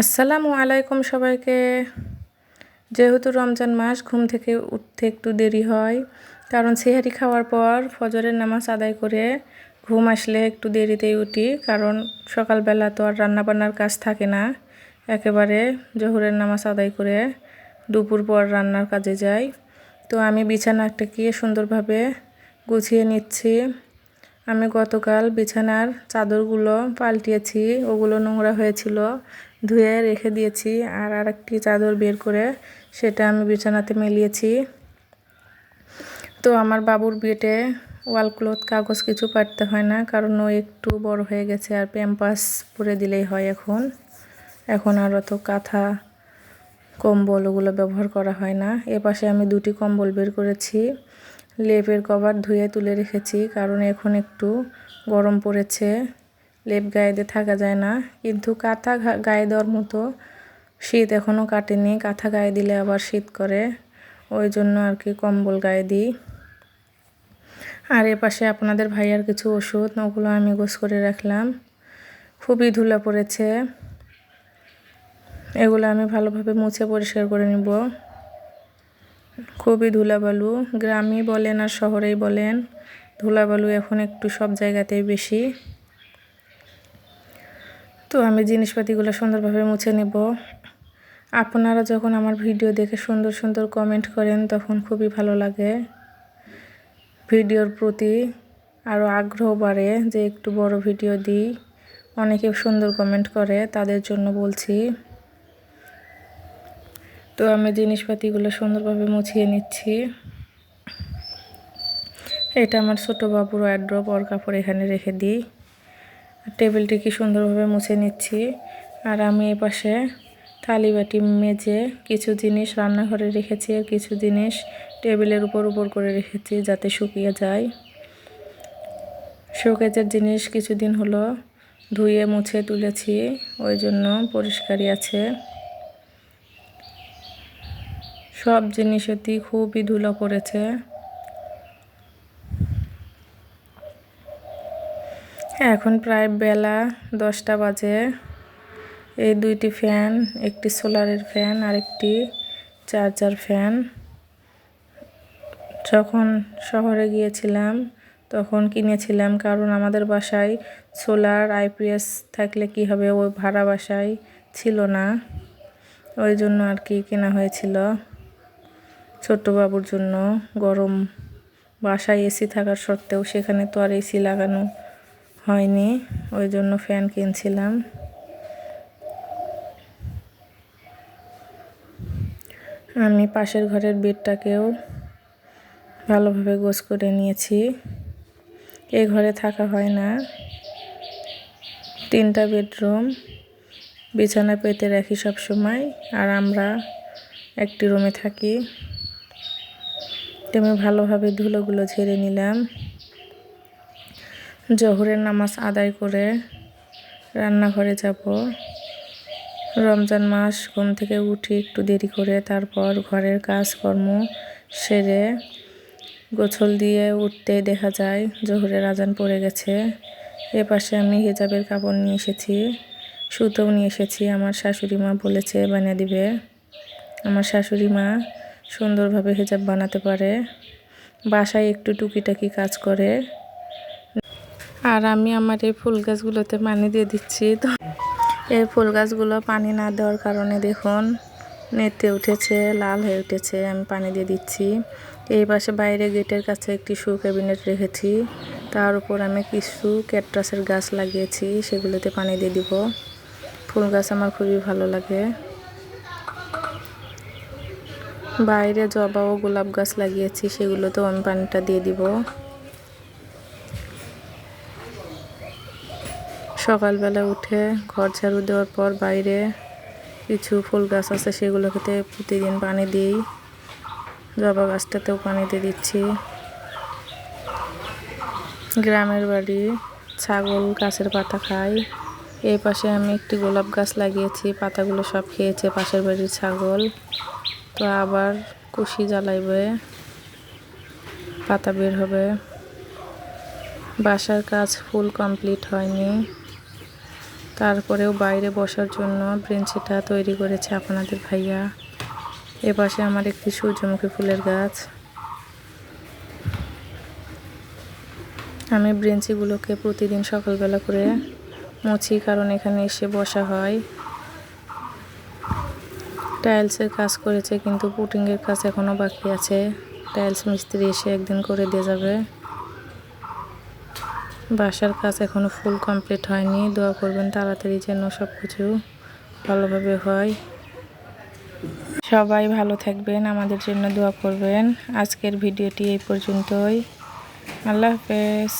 আসসালামু আলাইকুম সবাইকে। যেহেতু রমজান মাস, ঘুম থেকে উঠতে একটু দেরি হয়, কারণ সেহারি খাওয়ার পর ফজরের নামাজ আদায় করে ঘুম আসলে একটু দেরিতেই উঠি, কারণ সকালবেলা তো আর রান্নাবান্নার কাজ থাকে না। একেবারে জহুরের নামাজ আদায় করে দুপুর পর রান্নার কাজে যাই। তো আমি বিছানা বিছানাটাকে সুন্দরভাবে গুছিয়ে নিচ্ছি। আমি গতকাল বিছানার চাদরগুলো পাল্টিয়েছি, ওগুলো নোংরা হয়েছিল। ধুয়ে রেখে দিয়েছি আর আরেকটি চাদর বের করে সেটা আমি বিছানাতে মেলিয়েছি। তো আমার বাবুর বিয়েতে ওয়াল ক্লথ, কাগজ কিছু পাঠতে হয় না, কারণ ও একটু বড় হয়ে গেছে আর প্যাম্পাস পরে দিলেই হয় এখন। এখন আর অত কাঁথা, কম্বল ওগুলো ব্যবহার করা হয় না। এ পাশে আমি দুটি কম্বল বের করেছি। লেপের কভার ধুয়ে তুলে রেখেছি, কারণ এখন একটু গরম পড়েছে। লেপ গায়ে দিয়ে থাকা যায় না। কিন্তু কাঁথা গায়ে দেওয়ার মতো শীত এখনও কাটেনি। কাঁথা গায়ে দিলে আবার শীত করে। ওই জন্য আর কি কম্বল গায়ে দিই। আর এ পাশে আপনাদের ভাইয়ার কিছু ওষুধ, ওগুলো আমি গোস করে রাখলাম। খুবই ধুলা পড়েছে। এগুলো আমি ভালোভাবে মুছে পরিষ্কার করে নিব। খুবই ধুলাবালু। গ্রামই বলেন আর শহরেই বলেন, ধুলাবালু এখন একটু সব জায়গাতেই বেশি। তো আমি জিনিসপাতিগুলো সুন্দরভাবে মুছে নেব। আপনারা যখন আমার ভিডিও দেখে সুন্দর সুন্দর কমেন্ট করেন, তখন খুবই ভালো লাগে। ভিডিওর প্রতি আরও আগ্রহ বাড়ে যে একটু বড় ভিডিও দিই। অনেকে সুন্দর কমেন্ট করে, তাদের জন্য বলছি। তো আমি জিনিসপাতিগুলো সুন্দরভাবে মুছিয়ে নিচ্ছি। এটা আমার ছোটো বাবুর অ্যাড্রপ ওর কাপড় এখানে রেখে দিই। টেবিলটি কি সুন্দরভাবে মুছে নিচ্ছি। আর আমি এপাশে থালি বাটি মেজে কিছু জিনিস রান্নাঘরে রেখেছি আর কিছু জিনিস টেবিলের উপর উপর করে রেখেছি যাতে শুকিয়ে যায়। শোকেজের জিনিস কিছুদিন হলো ধুয়ে, মুছে তুলেছি, ওই জন্য পরিষ্কারই আছে। সব জিনিসেতেই খুবই ধুলো পড়েছে। এখন প্রায় বেলা দশটা বাজে। এই দুইটি ফ্যান, একটি সোলারের ফ্যান আর একটি চার্জার ফ্যান। যখন শহরে গিয়েছিলাম, তখন কিনেছিলাম কারণ আমাদের বাসায় সোলার, আইপিএস থাকলে কি হবে ওই ভাড়া বাসায় ছিল না। ওই জন্য আর কি কেনা হয়েছিল। ছোট্ট বাবুর জন্য গরম বাসায় এসি থাকার সত্ত্বেও সেখানে তো আর এসি লাগানো হয়নি, ওই জন্য ফ্যান কিনছিলাম। আমি পাশের ঘরের বেডটাকেও ভালোভাবে গোছ করে নিয়েছি। এ ঘরে থাকা হয় না। তিনটা বেডরুম, বিছানা পেতে রাখি সব সময় আর আমরা একটি রুমে থাকি। আমি ভালোভাবে ধুলোগুলো ঝেড়ে নিলাম। জহরের নামাজ আদায় করে রান্নাঘরে যাব। রমজান মাস, ঘুম থেকে উঠি একটু দেরি করে, তারপর ঘরের কাজকর্ম সেরে গোছল দিয়ে উঠতে দেখা যায় জহরের আজান পড়ে গেছে। এ পাশে আমি হিজাবের কাপড় নিয়ে এসেছি, সুতোও নিয়ে এসেছি। আমার শাশুড়ি মা বলেছে, বানিয়ে দিবে। আমার শাশুড়ি মা সুন্দরভাবে হিজাব বানাতে পারে, বাসায় একটু টুকিটাকি কাজ করে। আর আমি আমার এই ফুল গাছগুলোতে পানি দিয়ে দিচ্ছি। তো এই ফুল গাছগুলো পানি না দেওয়ার কারণে দেখুন, নেতে উঠেছে, লাল হয়ে উঠেছে, আমি পানি দিয়ে দিচ্ছি। এই পাশে বাইরে গেটের কাছে একটি শু ক্যাবিনেট রেখেছি। তার উপর আমি কিছু ক্যাটরাসের গাছ লাগিয়েছি, সেগুলোতে পানি দিয়ে দিব। ফুল গাছ আমার খুবই ভালো লাগে। বাইরে জবা ও গোলাপ গাছ লাগিয়েছি, সেগুলোতেও আমি পানিটা দিয়ে দিব। সকালবেলা উঠে ঘর ঝাড়ু দেওয়ার পর বাইরে কিছু ফুল গাছ আছে, সেগুলোকে প্রতিদিন পানি দিই। জবা গাছটাতেও পানিতে দিচ্ছি। গ্রামের বাড়ি ছাগল গাছের পাতা খাই। এই পাশে আমি একটি গোলাপ গাছ লাগিয়েছি, পাতাগুলো সব খেয়েছে পাশের বাড়ির ছাগল। তো আবার কুশি জ্বালাইবে, পাতা বের হবে। বাসার কাজ ফুল কমপ্লিট হয়নি। তারপরেও বাইরে বসার জন্য ব্রেঞ্চিটা তৈরি করেছে আপনাদের ভাইয়া। এপাশে আমার একটি সূর্যমুখী ফুলের গাছ। আমি ব্রেঞ্চিগুলোকে প্রতিদিন সকালবেলা করে মুছি কারণ এখানে এসে বসা হয়। টাইলসের কাজ করেছে কিন্তু পুটিংয়ের কাজ এখনও বাকি আছে। টাইলস মিস্ত্রি এসে একদিন করে দিয়ে যাবে। বাসার কাজ এখনও ফুল কমপ্লিট হয়নি। দোয়া করবেন তাড়াতাড়ি যেন সব কিছু ভালোভাবে হয়। সবাই ভালো থাকবেন, আমাদের জন্য দোয়া করবেন। আজকের ভিডিওটি এই পর্যন্তই। আল্লাহ হাফেজ।